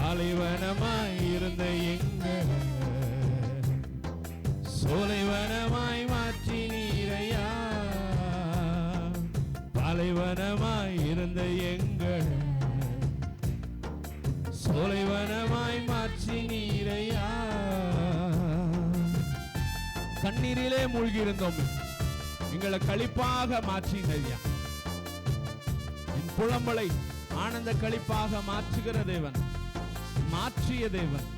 பாலைவனமாய் இருந்த எங்க? சோலைவனமாய் மாற்றி நீரையா? பாலைவனமாய் இருந்த எங்க? சோலைவனமாய் மாற்றி நீரையா? தண்ணீரிலே மூழ்கியிருந்தோம். எங்களை கழிப்பாக மாற்றினரியா? என் புலம்பலை ஆனந்த கழிப்பாக மாற்றுகிற தேவன். மாற்றிய தேவன்.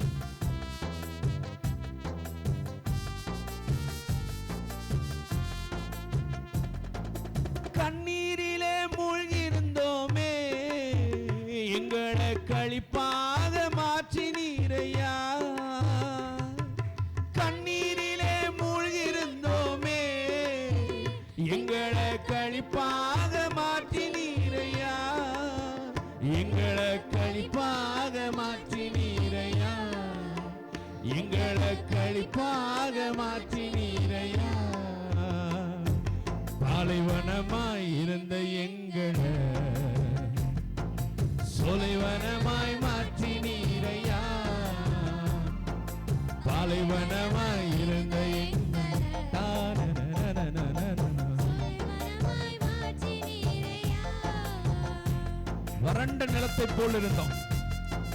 கண்ணீரிலே மூழ்கியிருந்தோமே எங்களை கழிப்பாக மாற்றி நீரையா கண்ணீரிலே மூழ்கியிருந்தோமே எங்களை கழிப்பாக மாற்றி நீரையா எங்களை கழிப்பாக களக்களிப்பாக மாற்றி நீரையா பாலைவனமாய் இருந்த எங்களை சொலைவனமாய் மாற்றி நீரையா பாலைவனமாய் இருந்த வறண்ட நிலத்தை போல் இருந்தோம்.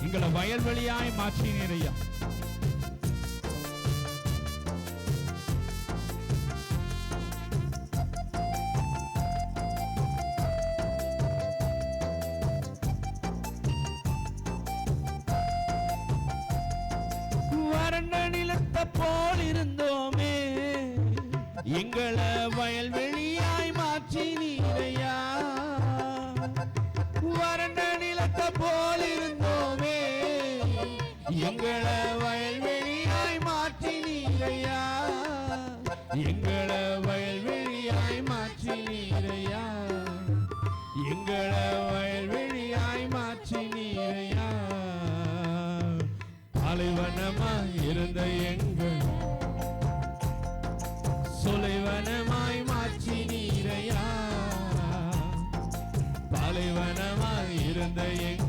எங்களை வயல்வெளியாய் மாற்றினீரையா? செத்த போல் இருந்தோமே. எங்களை வயல்வெளியாய் மாற்றி நீரையா? வறண்ட நிலத்த போல் இருந்தோமே. எங்களை வயல்வெளியாய் மாற்றி நீரையா? எங்களை வயல்வெளியாய் மாற்றி நீரையா? எங்களை தலைவனமாய் இருந்த எங்க?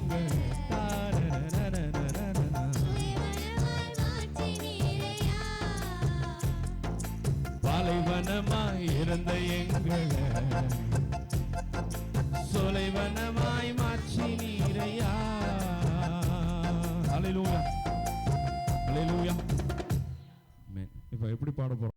பாலைவனமாய் இருந்த எங்களை சொலைவனமாய் மாற்றி நீரையா? அலையிலூயா. அலையிலூயா. இப்போ எப்படி பாட போறோம்?